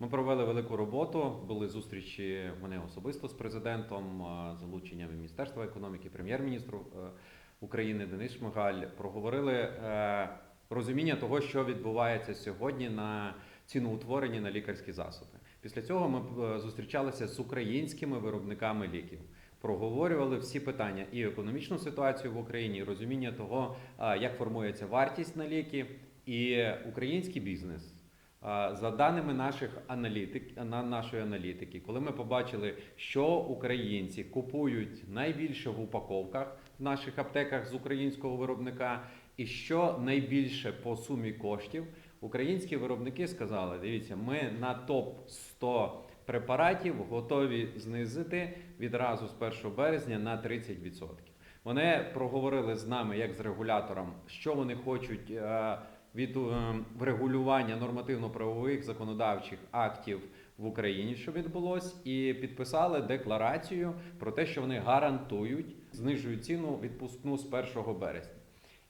Ми провели велику роботу. Були зустрічі мене особисто з президентом, а, залученням Міністерства економіки, прем'єр-міністру е, України Денис Шмигаль. Проговорили е, розуміння того, що відбувається сьогодні на ціноутворенні на лікарські засоби. Після цього ми е, зустрічалися з українськими виробниками ліків. Проговорювали всі питання і економічну ситуацію в Україні, і розуміння того, як формується вартість на ліки, і український бізнес. За даними наших аналітик, на нашої аналітики, коли ми побачили, що українці купують найбільше в упаковках в наших аптеках з українського виробника, і що найбільше по сумі коштів, українські виробники сказали: дивіться, ми на топ 100 препаратів готові знизити відразу з 1 березня на 30%. Вони проговорили з нами як з регулятором, що вони хочуть е, від е, врегулювання нормативно-правових законодавчих актів в Україні, що відбулось, і підписали декларацію про те, що вони гарантують знижують ціну відпускну з 1 березня.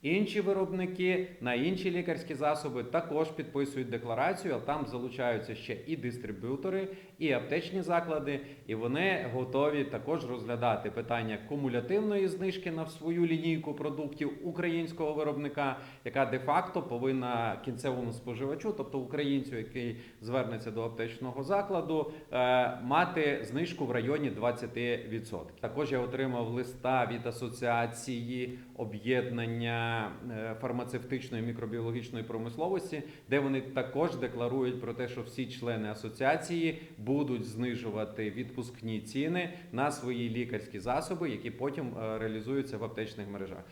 Інші виробники на інші лікарські засоби також підписують декларацію, а там залучаються ще і дистриб'ютори, і аптечні заклади, і вони готові також розглядати питання кумулятивної знижки на свою лінійку продуктів українського виробника, яка де-факто повинна кінцевому споживачу, тобто українцю, який звернеться до аптечного закладу, е, мати знижку в районі 20%. Також я отримав листа від асоціації об'єднання фармацевтичної мікробіологічної промисловості, де вони також декларують про те, що всі члени асоціації будуть знижувати відпускні ціни на свої лікарські засоби, які потім е, реалізуються в аптечних мережах.